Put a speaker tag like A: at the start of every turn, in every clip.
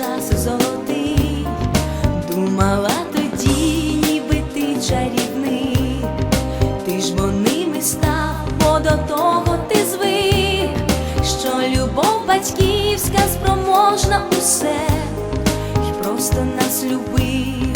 A: час золотий, думала тоді, ніби ти чарівний, ти ж вони ними став, бо до того ти звик, що любов батьківська спроможна усе, І просто нас
B: любить.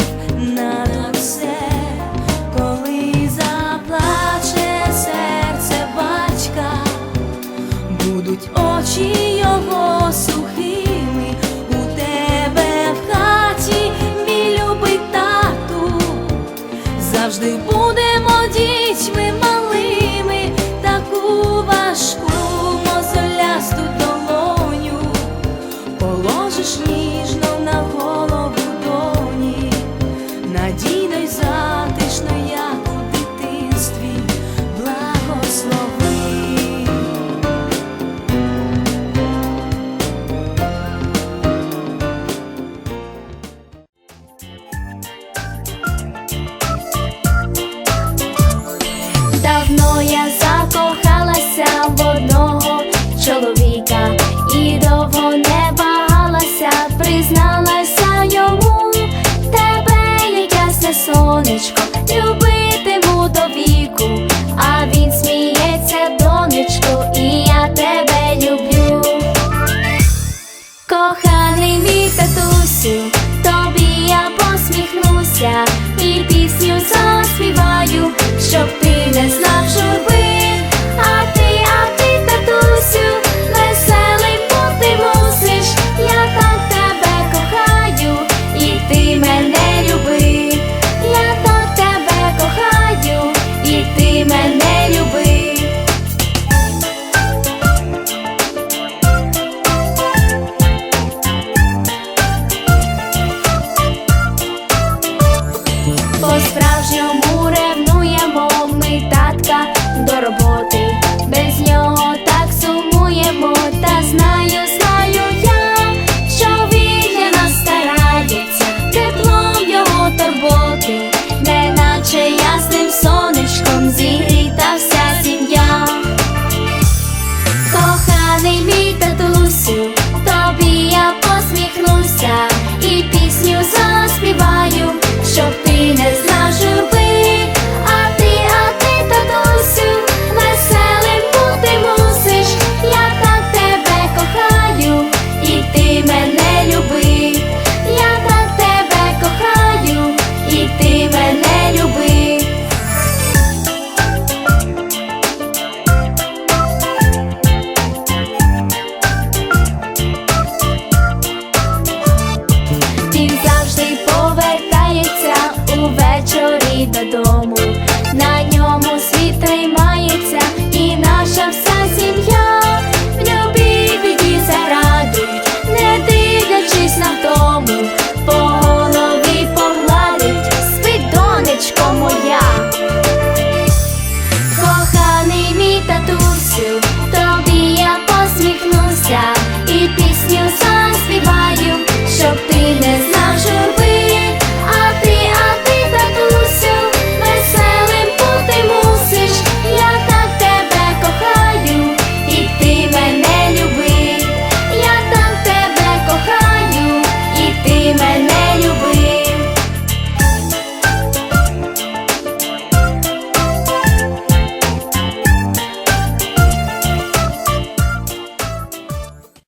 B: mucho horrible day.